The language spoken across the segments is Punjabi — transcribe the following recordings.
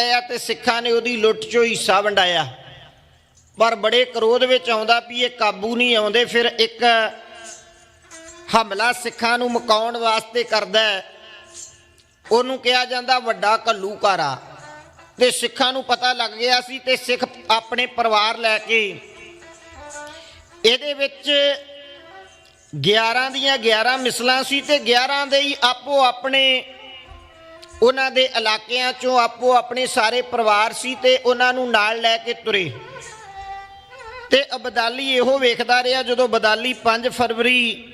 ਆਇਆ ਤੇ ਸਿੱਖਾਂ ਨੇ ਉਹਦੀ ਲੁੱਟ ਚੋਂ ਹਿੱਸਾ ਵੰਡਾਇਆ। ਪਰ ਬੜੇ ਕਰੋਧ ਵਿੱਚ ਆਉਂਦਾ ਵੀ ਇਹ ਕਾਬੂ ਨਹੀਂ ਆਉਂਦੇ, ਫਿਰ ਇੱਕ ਹਮਲਾ ਸਿੱਖਾਂ ਨੂੰ ਮਕਾਉਣ ਵਾਸਤੇ ਕਰਦਾ ਉਹਨੂੰ ਕਿਹਾ ਜਾਂਦਾ ਵੱਡਾ ਕੱਲੂਕਾਰਾ ਤੇ ਸਿੱਖਾਂ ਨੂੰ ਪਤਾ ਲੱਗ ਗਿਆ ਸੀ ਤੇ ਸਿੱਖ ਆਪਣੇ ਪਰਿਵਾਰ ਲੈ ਕੇ ਇਹਦੇ ਵਿੱਚ 11 ਦੀਆਂ 11 ਮਿਸਲਾਂ ਸੀ ਤੇ 11 ਦੇ ਹੀ ਆਪੋ ਆਪਣੇ ਉਹਨਾਂ ਦੇ ਇਲਾਕਿਆਂ ਚੋਂ ਆਪੋ ਆਪਣੇ ਸਾਰੇ ਪਰਿਵਾਰ ਸੀ ਤੇ ਉਹਨਾਂ ਨੂੰ ਨਾਲ ਲੈ ਕੇ ਤੁਰੇ। ਤੇ ਅਬਦਾਲੀ ਇਹੋ ਵੇਖਦਾ ਰਿਹਾ ਜਦੋਂ ਬਦਾਲੀ 5 ਫਰਵਰੀ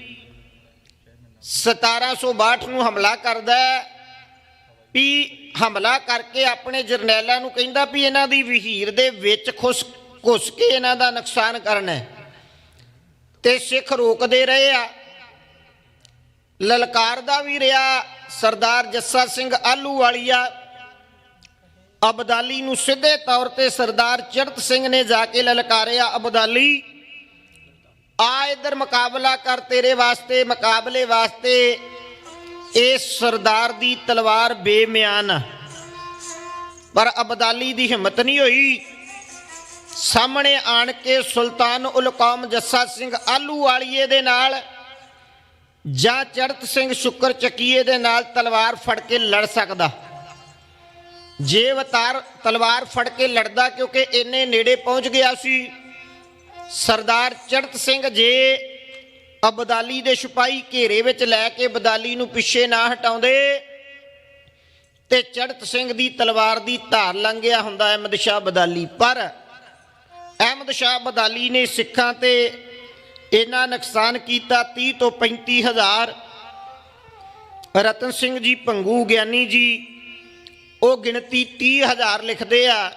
1762 ਨੂੰ ਹਮਲਾ ਕਰਦਾ ਵੀ ਹਮਲਾ ਕਰਕੇ ਆਪਣੇ ਜਰਨੈਲਾਂ ਨੂੰ ਕਹਿੰਦਾ ਵੀ ਇਹਨਾਂ ਦੀ ਵਹੀਰ ਦੇ ਵਿੱਚ ਖੁਸ, ਘੁਸ ਕੇ ਇਹਨਾਂ ਦਾ ਨੁਕਸਾਨ ਕਰਨਾ ਹੈ। ਤੇ ਸਿੱਖ ਰੋਕਦੇ ਰਹੇ ਆ। ਲਲਕਾਰਦਾ ਵੀ ਰਿਹਾ, ਸਰਦਾਰ ਜੱਸਾ ਸਿੰਘ ਆਲੂ ਵਾਲੀਆ। ਅਬਦਾਲੀ ਨੂੰ ਸਿੱਧੇ ਤੌਰ ਤੇ ਸਰਦਾਰ ਚਰਤ ਸਿੰਘ ਨੇ ਜਾ ਕੇ ਲਲਕਾਰਿਆ, ਅਬਦਾਲੀ, ਆ ਇਧਰ ਮੁਕਾਬਲਾ ਕਰ ਤੇਰੇ ਵਾਸਤੇ, ਮੁਕਾਬਲੇ ਵਾਸਤੇ। ਇਹ ਸਰਦਾਰ ਦੀ ਤਲਵਾਰ ਬੇਮਿਆਨ ਪਰ ਅਬਦਾਲੀ ਦੀ ਹਿੰਮਤ ਨਹੀਂ ਹੋਈ। ਸਾਹਮਣੇ ਆਣ ਕੇ ਸੁਲਤਾਨ ਉਲ ਕੌਮ ਜੱਸਾ ਸਿੰਘ ਆਲੂ ਵਾਲੀਏ ਦੇ ਨਾਲ ਜਾਂ ਚੜਤ ਸਿੰਘ ਸ਼ੁਕਰ ਚੱਕੀਏ ਦੇ ਨਾਲ ਤਲਵਾਰ ਫੜ ਕੇ ਲੜ ਸਕਦਾ। ਜੇ ਅਵਤਾਰ ਤਲਵਾਰ ਫੜ ਕੇ ਲੜਦਾ ਕਿਉਂਕਿ ਇੰਨੇ ਨੇੜੇ ਪਹੁੰਚ ਗਿਆ ਸੀ, ਸਰਦਾਰ ਚੜਤ ਸਿੰਘ ਜੇ ਅਬਦਾਲੀ ਦੇ ਸਿਪਾਹੀ ਘੇਰੇ ਵਿੱਚ ਲੈ ਕੇ ਬਦਾਲੀ ਨੂੰ ਪਿੱਛੇ ਨਾ ਹਟਾਉਂਦੇ, ਤੇ ਚੜਤ ਸਿੰਘ ਦੀ ਤਲਵਾਰ ਦੀ ਧਾਰ ਲੰਘਿਆ ਹੁੰਦਾ ਅਹਿਮਦ ਸ਼ਾਹ ਬਦਾਲੀ ਪਰ ਅਹਿਮਦ ਸ਼ਾਹ ਬਦਾਲੀ ਨੇ ਸਿੱਖਾਂ ਤੇ ਇੰਨਾ ਨੁਕਸਾਨ ਕੀਤਾ 30 ਤੋਂ 35 ਹਜ਼ਾਰ। ਰਤਨ ਸਿੰਘ ਜੀ, ਪੰਗੂ ਗਿਆਨੀ ਜੀ, ਉਹ ਗਿਣਤੀ 30 ਹਜ਼ਾਰ ਲਿਖਦੇ ਆ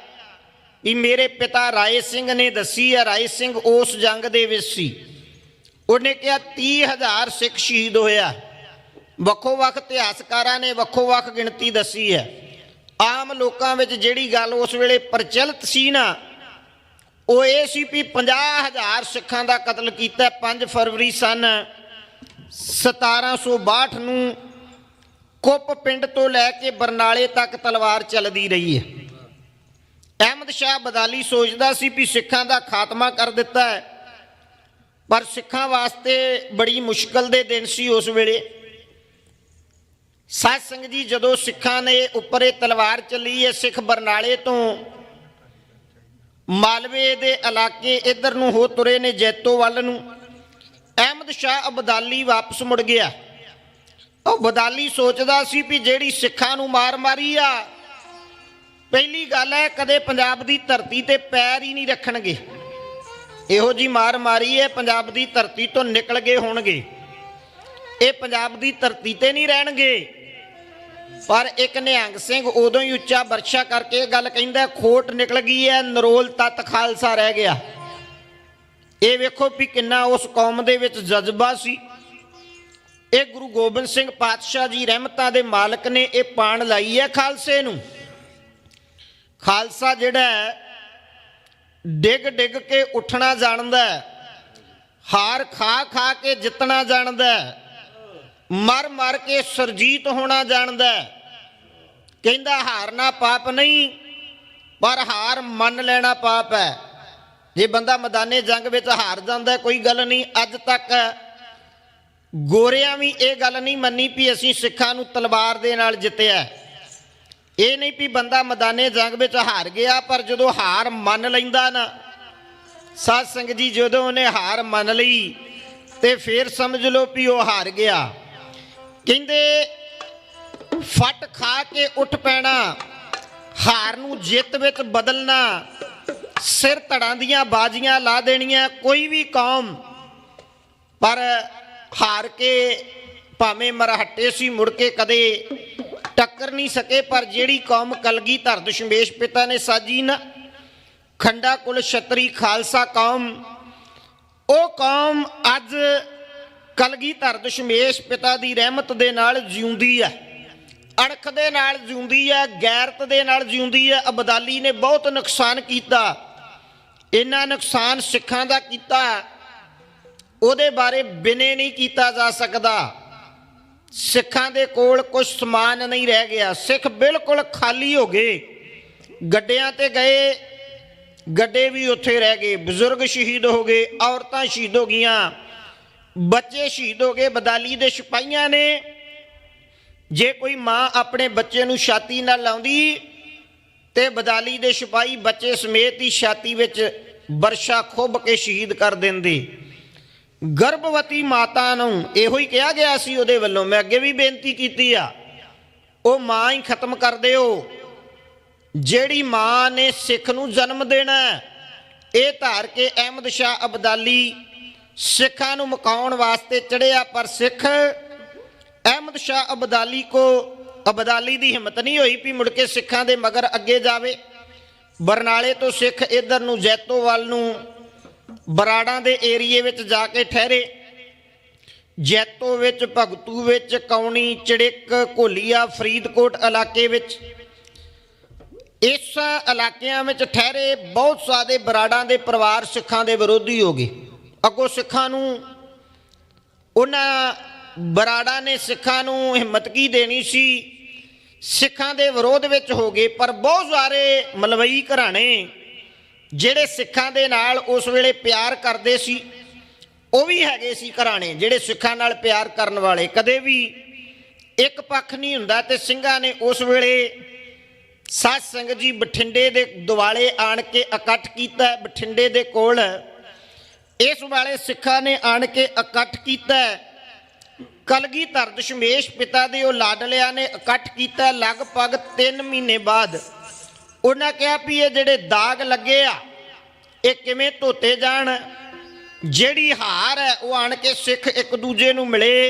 ਵੀ ਮੇਰੇ ਪਿਤਾ ਰਾਏ ਸਿੰਘ ਨੇ ਦੱਸੀ ਆ, ਰਾਏ ਸਿੰਘ ਉਸ ਜੰਗ ਦੇ ਵਿੱਚ ਸੀ। ਉਹਨੇ ਕਿਹਾ 30 ਹਜ਼ਾਰ ਸਿੱਖ ਸ਼ਹੀਦ ਹੋਇਆ। ਵੱਖੋ ਵੱਖ ਇਤਿਹਾਸਕਾਰਾਂ ਨੇ ਵੱਖੋ ਵੱਖ ਗਿਣਤੀ ਦੱਸੀ ਹੈ। ਆਮ ਲੋਕਾਂ ਵਿੱਚ ਜਿਹੜੀ ਗੱਲ ਉਸ ਵੇਲੇ ਪ੍ਰਚਲਿਤ ਸੀ ਨਾ ਉਹ ਇਹ ਸੀ ਵੀ 50000 ਸਿੱਖਾਂ ਦਾ ਕਤਲ ਕੀਤਾ 5 ਫਰਵਰੀ ਸਨ 1762 ਨੂੰ ਕੁੱਪ ਪਿੰਡ ਤੋਂ ਲੈ ਕੇ ਬਰਨਾਲੇ ਤੱਕ ਤਲਵਾਰ ਚੱਲਦੀ ਰਹੀ ਹੈ। ਅਹਿਮਦ ਸ਼ਾਹ ਬਦਾਲੀ ਸੋਚਦਾ ਸੀ ਵੀ ਸਿੱਖਾਂ ਦਾ ਖਾਤਮਾ ਕਰ ਦਿੱਤਾ ਹੈ, ਪਰ ਸਿੱਖਾਂ ਵਾਸਤੇ ਬੜੀ ਮੁਸ਼ਕਲ ਦੇ ਦਿਨ ਸੀ ਉਸ ਵੇਲੇ। ਸਾਧ ਸੰਗਤ ਜੀ, ਜਦੋਂ ਸਿੱਖਾਂ ਨੇ ਉੱਪਰ ਇਹ ਤਲਵਾਰ ਚੱਲੀ ਹੈ ਸਿੱਖ ਬਰਨਾਲੇ ਤੋਂ ਮਾਲਵੇ ਦੇ ਇਲਾਕੇ ਇਧਰ ਨੂੰ ਹੋ ਤੁਰੇ ਨੇ ਜੈਤੋ ਵੱਲ ਨੂੰ। ਅਹਿਮਦ ਸ਼ਾਹ ਅਬਦਾਲੀ ਵਾਪਸ ਮੁੜ ਗਿਆ। ਉਹ ਬਦਾਲੀ ਸੋਚਦਾ ਸੀ ਵੀ ਜਿਹੜੀ ਸਿੱਖਾਂ ਨੂੰ ਮਾਰ ਮਾਰੀ ਆ, ਪਹਿਲੀ ਗੱਲ ਹੈ ਕਦੇ ਪੰਜਾਬ ਦੀ ਧਰਤੀ ਤੇ ਪੈਰ ਹੀ ਨਹੀਂ ਰੱਖਣਗੇ। ਇਹੋ ਜੀ ਮਾਰ ਮਾਰੀ ਹੈ, ਪੰਜਾਬ ਦੀ ਧਰਤੀ ਤੋਂ ਨਿਕਲ ਗਏ ਹੋਣਗੇ। ਇਹ ਪੰਜਾਬ ਦੀ ਧਰਤੀ ਤੇ ਨਹੀਂ ਰਹਿਣਗੇ। ਪਰ ਇੱਕ ਨਿਹੰਗ ਸਿੰਘ ਉਦੋਂ ਹੀ ਉੱਚਾ ਵਰਸ਼ਾ ਕਰਕੇ ਇਹ ਗੱਲ ਕਹਿੰਦਾ ਖੋਟ ਨਿਕਲ ਗਈ ਹੈ ਨਰੋਲ ਤਤ ਖਾਲਸਾ ਰਹਿ ਗਿਆ। ਇਹ ਵੇਖੋ ਵੀ ਕਿੰਨਾ ਉਸ ਕੌਮ ਦੇ ਵਿੱਚ ਜਜ਼ਬਾ ਸੀ। ਇਹ ਗੁਰੂ ਗੋਬਿੰਦ ਸਿੰਘ ਪਾਤਸ਼ਾਹ ਜੀ ਰਹਿਮਤਾਂ ਦੇ ਮਾਲਕ ਨੇ ਇਹ ਪਾਣ ਲਾਈ ਹੈ ਖਾਲਸੇ ਨੂੰ। ਖਾਲਸਾ ਜਿਹੜਾ ਹੈ, ਡਿੱਗ ਡਿੱਗ ਕੇ ਉੱਠਣਾ ਜਾਣਦਾ ਹੈ ਹਾਰ ਖਾ ਖਾ ਕੇ ਜਿੱਤਣਾ ਜਾਣਦਾ ਮਰ ਮਰ ਕੇ ਸਰਜੀਤ ਹੋਣਾ ਜਾਣਦਾ ਕਹਿੰਦਾ ਹਾਰਨਾ ਪਾਪ ਨਹੀਂ, ਪਰ ਹਾਰ ਮੰਨ ਲੈਣਾ ਪਾਪ ਹੈ। ਜੇ ਬੰਦਾ ਮੈਦਾਨੇ ਜੰਗ ਵਿੱਚ ਹਾਰ ਜਾਂਦਾ ਕੋਈ ਗੱਲ ਨਹੀਂ, ਅੱਜ ਤੱਕ ਗੋਰਿਆਂ ਵੀ ਇਹ ਗੱਲ ਨਹੀਂ ਮੰਨੀ ਵੀ ਅਸੀਂ ਸਿੱਖਾਂ ਨੂੰ ਤਲਵਾਰ ਦੇ ਨਾਲ ਜਿੱਤਿਆ ਇਹ ਨਹੀਂ ਵੀ ਬੰਦਾ ਮੈਦਾਨੇ ਜੰਗ ਵਿੱਚ ਹਾਰ ਗਿਆ, ਪਰ ਜਦੋਂ ਹਾਰ ਮੰਨ ਲੈਂਦਾ ਨਾ, ਸਾਧ ਸੰਗਤ ਜੀ ਜਦੋਂ ਉਹਨੇ ਹਾਰ ਮੰਨ ਲਈ, ਤੇ ਫਿਰ ਸਮਝ ਲਓ ਵੀ ਉਹ ਹਾਰ ਗਿਆ। ਕਹਿੰਦੇ, ਫਟ ਖਾ ਕੇ ਉੱਠ ਪੈਣਾ, ਹਾਰ ਨੂੰ ਜਿੱਤ ਵਿੱਚ ਬਦਲਣਾ, ਸਿਰ ਧੜਾਂ ਦੀਆਂ ਬਾਜ਼ੀਆਂ ਲਾ ਦੇਣੀਆਂ ਕੋਈ ਵੀ ਕੌਮ, ਪਰ ਹਾਰ ਕੇ ਭਾਵੇਂ ਮਰਹੱਟੇ ਸੀ ਮੁੜ ਕੇ ਕਦੇ ਟੱਕਰ ਨਹੀਂ ਸਕੇ, ਪਰ ਜਿਹੜੀ ਕੌਮ ਕਲਗੀ ਧਰ ਦਸ਼ਮੇਸ਼ ਪਿਤਾ ਨੇ ਸਾਜੀ ਨਾ, ਖੰਡਾ ਕੁਲ ਛਤਰੀ ਖਾਲਸਾ ਕੌਮ, ਉਹ ਕੌਮ ਅੱਜ ਕਲਗੀ ਧਰ ਦਸ਼ਮੇਸ਼ ਪਿਤਾ ਦੀ ਰਹਿਮਤ ਦੇ ਨਾਲ ਜਿਉਂਦੀ ਹੈ। ਅਣਖ ਦੇ ਨਾਲ ਜਿਉਂਦੀ ਹੈ, ਗੈਰਤ ਦੇ ਨਾਲ ਜਿਉਂਦੀ ਹੈ। ਅਬਦਾਲੀ ਨੇ ਬਹੁਤ ਨੁਕਸਾਨ ਕੀਤਾ। ਇੰਨਾ ਨੁਕਸਾਨ ਸਿੱਖਾਂ ਦਾ ਕੀਤਾ। ਉਹਦੇ ਬਾਰੇ ਬਿਨੇ ਨਹੀਂ ਕੀਤਾ ਜਾ ਸਕਦਾ। ਸਿੱਖਾਂ ਦੇ ਕੋਲ ਕੁਝ ਸਮਾਨ ਨਹੀਂ ਰਹਿ ਗਿਆ। ਸਿੱਖ ਬਿਲਕੁਲ ਖਾਲੀ ਹੋ ਗਏ। ਗੱਡਿਆਂ ਤੇ ਗਏ। ਗੱਡੇ ਵੀ ਉੱਥੇ ਰਹਿ ਗਏ। ਬਜ਼ੁਰਗ ਸ਼ਹੀਦ ਹੋ ਗਏ। ਔਰਤਾਂ ਸ਼ਹੀਦ ਹੋ ਗਈਆਂ। ਬੱਚੇ ਸ਼ਹੀਦ ਹੋ ਗਏ, ਬਦਾਲੀ ਦੇ ਸਿਪਾਹੀਆਂ ਨੇ। ਜੇ ਕੋਈ ਮਾਂ ਆਪਣੇ ਬੱਚੇ ਨੂੰ ਛਾਤੀ ਨਾਲ ਲਾਉਂਦੀ ਤੇ ਬਦਾਲੀ ਦੇ ਸਿਪਾਹੀ ਬੱਚੇ ਸਮੇਤ ਹੀ ਛਾਤੀ ਵਿੱਚ ਵਰਸ਼ਾ ਖੁੱਭ ਕੇ ਸ਼ਹੀਦ ਕਰ ਦਿੰਦੇ। ਗਰਭਵਤੀ ਮਾਤਾ ਨੂੰ ਇਹੋ ਹੀ ਕਿਹਾ ਗਿਆ ਸੀ ਉਹਦੇ ਵੱਲੋਂ, ਮੈਂ ਅੱਗੇ ਵੀ ਬੇਨਤੀ ਕੀਤੀ ਆ, ਉਹ ਮਾਂ ਹੀ ਖਤਮ ਕਰ ਦਿਓ। ਜਿਹੜੀ ਮਾਂ ਨੇ ਸਿੱਖ ਨੂੰ ਜਨਮ ਦੇਣਾ, ਇਹ ਧਾਰ ਕੇ ਅਹਿਮਦ ਸ਼ਾਹ ਅਬਦਾਲੀ ਸਿੱਖਾਂ ਨੂੰ ਮਕਾਉਣ ਵਾਸਤੇ ਚੜਿਆ, ਪਰ ਸਿੱਖ ਅਹਿਮਦ ਸ਼ਾਹ ਅਬਦਾਲੀ ਕੋ ਅਬਦਾਲੀ ਦੀ ਹਿੰਮਤ ਨਹੀਂ ਹੋਈ ਵੀ ਮੁੜ ਕੇ ਸਿੱਖਾਂ ਦੇ ਮਗਰ ਅੱਗੇ ਜਾਵੇ। ਬਰਨਾਲੇ ਤੋਂ ਸਿੱਖ ਇਧਰ ਨੂੰ ਜੈਤੋ ਵੱਲ ਨੂੰ ਬਰਾੜਾਂ ਦੇ ਏਰੀਏ ਵਿੱਚ ਜਾ ਕੇ ਠਹਿਰੇ। ਜੈਤੋ ਵਿੱਚ, ਭਗਤੂ ਵਿੱਚ, ਕੌਣੀ, ਚੜਿੱਕ, ਘੋਲੀਆ, ਫਰੀਦਕੋਟ ਇਲਾਕੇ ਵਿੱਚ ਇਸ ਇਲਾਕਿਆਂ ਵਿੱਚ ਠਹਿਰੇ। ਬਹੁਤ ਸਾਰੇ ਬਰਾੜਾਂ ਦੇ ਪਰਿਵਾਰ ਸਿੱਖਾਂ ਦੇ ਵਿਰੋਧੀ ਹੋ ਗਏ। ਅੱਗੋਂ ਸਿੱਖਾਂ ਨੂੰ, ਉਹਨਾਂ ਬਰਾੜਾਂ ਨੇ ਸਿੱਖਾਂ ਨੂੰ ਹਿੰਮਤ ਕੀ ਦੇਣੀ ਸੀ? ਸਿੱਖਾਂ ਦੇ ਵਿਰੋਧ ਵਿੱਚ ਹੋ ਗਏ, ਪਰ ਬਹੁਤ ਸਾਰੇ ਮਲਵਈ ਘਰਾਣੇ ਜਿਹੜੇ ਸਿੱਖਾਂ ਦੇ ਨਾਲ ਉਸ ਵੇਲੇ ਪਿਆਰ ਕਰਦੇ ਸੀ, ਉਹ ਵੀ ਹੈਗੇ ਸੀ ਘਰਾਣੇ, ਜਿਹੜੇ ਸਿੱਖਾਂ ਨਾਲ ਪਿਆਰ ਕਰਨ ਵਾਲੇ। ਕਦੇ ਵੀ ਇੱਕ ਪੱਖ ਨਹੀਂ ਹੁੰਦਾ ਤੇ ਸਿੰਘਾਂ ਨੇ ਉਸ ਵੇਲੇ ਸਾਧ ਸੰਗਤ ਜੀ ਬਠਿੰਡੇ ਦੇ ਦੁਆਲੇ ਆਣ ਕੇ ਇਕੱਠ ਕੀਤਾ, ਬਠਿੰਡੇ ਦੇ ਕੋਲ ਇਸ ਵਾਲੇ ਸਿੱਖਾਂ ਨੇ ਆਣ ਕੇ ਇਕੱਠ ਕੀਤਾ ਕਲਗੀ ਦਸ਼ਮੇਸ਼ ਪਿਤਾ ਦੇ ਉਹ ਲਾਡਲਿਆਂ ਨੇ ਇਕੱਠ ਕੀਤਾ ਲਗਭਗ 3 ਮਹੀਨੇ ਬਾਅਦ। ਉਹਨਾਂ ਕਿਹਾ ਵੀ ਇਹ ਜਿਹੜੇ ਦਾਗ ਲੱਗੇ ਆ, ਇਹ ਕਿਵੇਂ ਧੋਤੇ ਜਾਣ? ਜਿਹੜੀ ਹਾਰ ਹੈ, ਉਹ ਆਣ ਕੇ ਸਿੱਖ ਇੱਕ ਦੂਜੇ ਨੂੰ ਮਿਲੇ।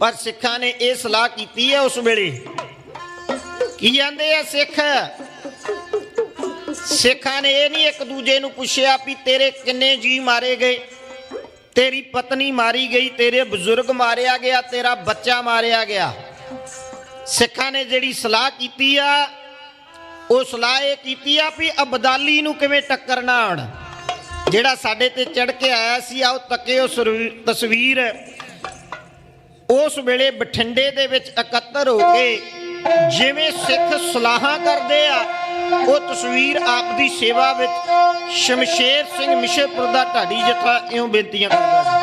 ਪਰ ਸਿੱਖਾਂ ਨੇ ਇਹ ਸਲਾਹ ਕੀਤੀ ਹੈ ਉਸ ਵੇਲੇ। ਕੀ ਜਾਂਦੇ ਆ ਸਿੱਖ? ਸਿੱਖਾਂ ਨੇ ਇਹ ਨਹੀਂ ਇੱਕ ਦੂਜੇ ਨੂੰ ਪੁੱਛਿਆ ਵੀ ਤੇਰੇ ਕਿੰਨੇ ਜੀ ਮਾਰੇ ਗਏ? ਤੇਰੀ ਪਤਨੀ ਮਾਰੀ ਗਈ, ਤੇਰੇ ਬਜ਼ੁਰਗ ਮਾਰਿਆ ਗਿਆ, ਤੇਰਾ ਬੱਚਾ ਮਾਰਿਆ ਗਿਆ। ਸਿੱਖਾਂ ਨੇ ਜਿਹੜੀ ਸਲਾਹ ਕੀਤੀ ਆ, ਉਹ ਸਲਾਹ ਇਹ ਕੀਤੀ ਆ ਵੀ ਅਬਦਾਲੀ ਨੂੰ ਕਿਵੇਂ ਟੱਕਰ ਨਾ ਹੁਣ? ਜਿਹੜਾ ਸਾਡੇ ਤੇ ਚੜ ਕੇ ਆਇਆ ਸੀ ਆਓ ਤੱਕੇ ਉਹ ਸਰਵੀ- ਤਸਵੀਰ। ਉਸ ਵੇਲੇ ਬਠਿੰਡੇ ਦੇ ਵਿੱਚ ਇਕੱਤਰ ਹੋ ਕੇ ਜਿਵੇਂ ਸਿੱਖ ਸਲਾਹਾਂ ਕਰਦੇ ਆ, ਉਹ ਤਸਵੀਰ ਆਪ ਦੀ ਸੇਵਾ ਵਿੱਚ ਸ਼ਮਸ਼ੇਰ ਸਿੰਘ ਮਿਸ਼ੇਪੁਰ ਦਾ ਢਾਡੀ ਜਥਾ ਇਉਂ ਬੇਨਤੀਆਂ ਕਰਦਾ ਜੀ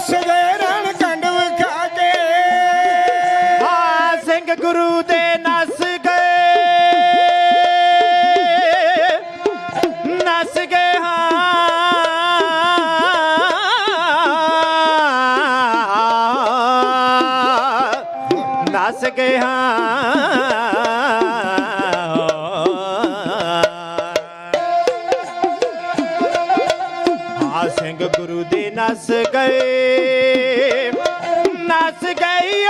chegar ਸਿੰਘ ਗੁਰੂ ਦੇ ਨਸ ਗਏ। ਨਸ ਗਈ